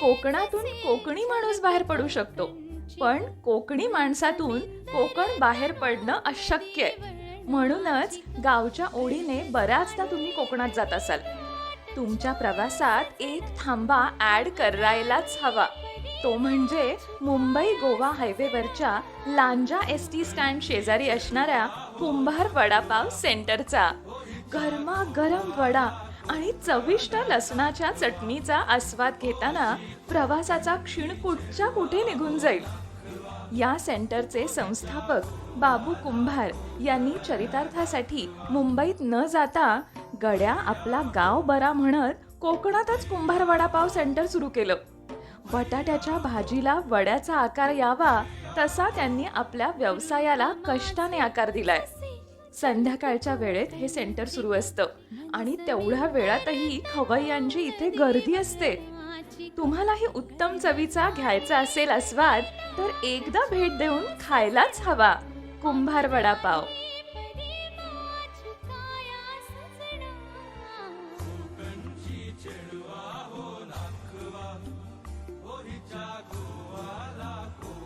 कोकणातून कोकणी माणूस बाहेर पडू शकतो. पण कोकणी माणसातून कोकण बाहेर पडणं अशक्य आहे. म्हणूनच गावच्या ओढीने बऱ्याचदा तुम्ही कोकणात जात असाल. तुमच्या प्रवासात एक थांबा ऍड करायलाच हवा. तो म्हणजे मुंबई गोवा हायवेवरच्या लांजा एस टी स्टँड शेजारी असणाऱ्या कुंभार वडापाव सेंटरचा. गरमागरम वडा आणि चविष्ट लसणाच्या चटणीचा आस्वाद घेताना प्रवासाचा क्षीण कुठच्या कुठे निघून जाईल? या सेंटरचे संस्थापक बाबू कुंभार यांनी चरितार्थासाठी मुंबईत न जाता गड्या आपला गाव बरा म्हणत कोकणातच कुंभार वडापाव सेंटर सुरू केलं. बटाट्याच्या भाजीला वड्याचा आकार यावा तसा त्यांनी आपल्या व्यवसायाला कष्टाने आकार दिलाय. संध्याकाळच्या वेळेत हे सेंटर सुरू असतं. आणि तेवढ्या वेळातही खवय्यांची इथे गर्दी असते. तुम्हालाही उत्तम चवीचा घ्यायचा असेल आस्वाद तर एकदा भेट देऊन खायलाच हवा. कुंभार वडापाव.